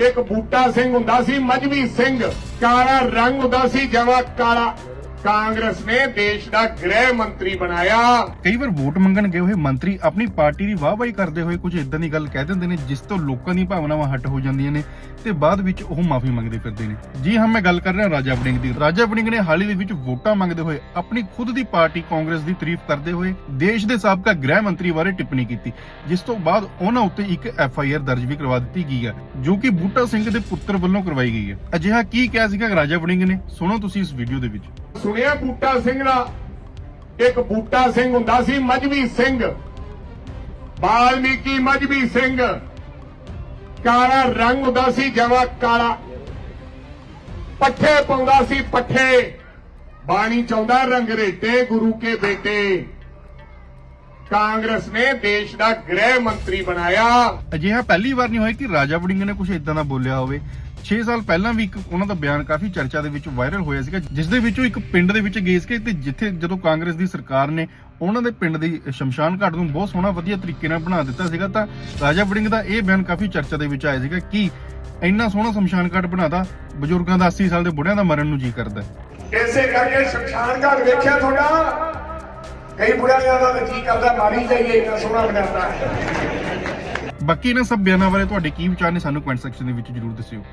ਇੱਕ ਬੂਟਾ ਸਿੰਘ ਹੁੰਦਾ ਸੀ ਮਜਬੀ ਸਿੰਘ। ਕਾਲਾ ਰੰਗ ਹੁੰਦਾ ਸੀ ਜਮਾ ਕਾਲਾ। ਕਾਂਗਰਸ ਨੇ ਦੇਸ਼ ਦਾ ਗ੍ਰਹਿ ਮੰਤਰੀ ਬਣਾਇਆ। ਕਈ ਵਾਰ ਵੋਟ ਮੰਗਣ ਗਏ ਹੋਏ ਮੰਤਰੀ ਆਪਣੀ ਪਾਰਟੀ ਦੀ ਵਾਹਵਾਹੀ ਕਰਦੇ ਹੋਏ ਕੁਝ ਇਦਾਂ ਦੀ ਗੱਲ ਕਹਿ ਦਿੰਦੇ ਨੇ, ਜਿਸ ਤੋਂ ਲੋਕਾਂ ਦੀਆਂ ਭਾਵਨਾਵਾਂ ਹਟ ਹੋ ਜਾਂਦੀਆਂ ਨੇ ਤੇ ਬਾਅਦ ਵਿੱਚ ਉਹ ਮਾਫੀ ਮੰਗਦੇ ਫਿਰਦੇ ਨੇ। ਜੀ ਹਾਂ, ਮੈਂ ਗੱਲ ਕਰ ਰਿਹਾ ਰਾਜਾ ਵੜਿੰਗ ਦੀ। ਰਾਜਾ ਵੜਿੰਗ ਨੇ ਹਾਲ ਹੀ ਦੇ ਵਿੱਚ ਵੋਟਾਂ ਮੰਗਦੇ ਹੋਏ ਆਪਣੀ ਖੁਦ ਦੀ ਪਾਰਟੀ ਕਾਂਗਰਸ ਦੀ ਤਾਰੀਫ ਕਰਦੇ ਹੋਏ ਦੇਸ਼ ਦੇ ਸਾਬਕਾ ਗ੍ਰਹਿ ਮੰਤਰੀ ਬਾਰੇ ਟਿੱਪਣੀ ਕੀਤੀ, ਜਿਸ ਤੋਂ ਬਾਅਦ ਉਹਨਾਂ ਉੱਤੇ ਇੱਕ ਐਫ ਆਈ ਆਰ ਦਰਜ ਵੀ ਕਰਵਾ ਦਿੱਤੀ ਗਈ ਹੈ, ਜੋ ਕਿ ਬੂਟਾ ਸਿੰਘ ਦੇ ਪੁੱਤਰ ਵੱਲੋਂ ਕਰਵਾਈ ਗਈ ਹੈ। ਅਜਿਹਾ ਕੀ ਕਿਹਾ ਸੀਗਾ ਰਾਜਾ ਵੜਿੰਗ ਨੇ? ਸੁਣੋ ਤੁਸੀਂ ਇਸ ਵੀਡੀਓ ਦੇ ਵਿੱਚ। ਸੁਣਿਆ ਬੂਟਾ ਸਿੰਘ ਦਾ? ਇੱਕ ਬੂਟਾ ਸਿੰਘ ਹੁੰਦਾ ਸੀ ਮਜਬੀ ਸਿੰਘ। ਬਾਲਮੀਕੀ ਮਜਬੀ ਸਿੰਘ। ਕਾਲਾ ਰੰਗ ਹੁੰਦਾ ਸੀ, ਜਮਾ ਕਾਲਾ। ਪੱਠੇ ਪਾਉਂਦਾ ਸੀ, ਪੱਠੇ। ਬਾਣੀ ਚਾਹੁੰਦਾ ਰੰਗਰੇਟੇ ਗੁਰੂ ਕੇ ਬੇਟੇ। ਕਾਂਗਰਸ ਨੇ ਦੇਸ਼ ਦਾ ਗ੍ਰਹਿ ਮੰਤਰੀ ਬਣਾਇਆ ਅਜਿਹਾ ਪਹਿਲੀ ਵਾਰ ਨਹੀਂ ਹੋਇਆ ਕਿ ਰਾਜਾ ਵੜਿੰਗ ਨੇ ਕੁਝ ਇਦਾਂ ਦਾ ਬੋਲਿਆ ਹੋਵੇ 6 ਸਾਲ ਪਹਿਲਾਂ ਵੀ ਇੱਕ ਉਹਨਾਂ ਦਾ ਬਿਆਨ ਕਾਫੀ ਚਰਚਾ ਦੇ ਵਿੱਚ ਵਾਇਰਲ ਹੋਇਆ ਸੀਗਾ ਜਿਸ ਦੇ ਵਿੱਚੋਂ ਇੱਕ ਪਿੰਡ ਦੇ ਵਿੱਚ ਗਏ ਸੀਗੇ ਤੇ ਜਿੱਥੇ ਜਦੋਂ ਕਾਂਗਰਸ ਦੀ ਸਰਕਾਰ ਨੇ ਉਹਨਾਂ ਦੇ ਪਿੰਡ ਦੀ ਸ਼ਮਸ਼ਾਨ ਘਾਟ ਨੂੰ ਬਹੁਤ ਸੋਹਣਾ ਵਧੀਆ ਤਰੀਕੇ ਨਾਲ ਬਣਾ ਦਿੱਤਾ ਸੀਗਾ ਤਾਂ ਰਾਜਾ ਵੜਿੰਗ ਦਾ ਇਹ ਬਿਆਨ ਕਾਫੀ ਚਰਚਾ ਦੇ ਵਿੱਚ ਆਇਆ ਸੀਗਾ ਕਿ ਇੰਨਾ ਸੋਹਣਾ ਸ਼ਮਸ਼ਾਨ ਘਾਟ ਬਣਾਦਾ ਬਜ਼ੁਰਗਾਂ ਦਾ 80 ਸਾਲ ਦੇ ਬੁੜਿਆਂ ਦਾ ਮਰਨ ਨੂੰ ਜੀ ਕਰਦਾ। ਇਸੇ ਕਰਕੇ ਸ਼ਮਸ਼ਾਨ ਘਾਟ ਵੇਖਿਆ ਤੁਹਾਡਾ ਕਈ ਬੁੜਿਆਂ ਦਾ ਤਾਂ ਕਰਦਾ ਮਾਰੀ ਜਾਈਏ ਇੰਨਾ ਸੋਹਣਾ ਬਣਾਤਾ। ਬਾਕੀ ਇਹਨਾਂ ਸਭ ਬਿਆਨਾਂ ਬਾਰੇ ਤੁਹਾਡੇ ਕੀ ਵਿਚਾਰ ਨੇ ਸਾਨੂੰ ਕਮੈਂਟ ਸੈਕਸ਼ਨ ਦੇ ਵਿੱਚ ਜਰੂਰ ਦੱਸਿਓ।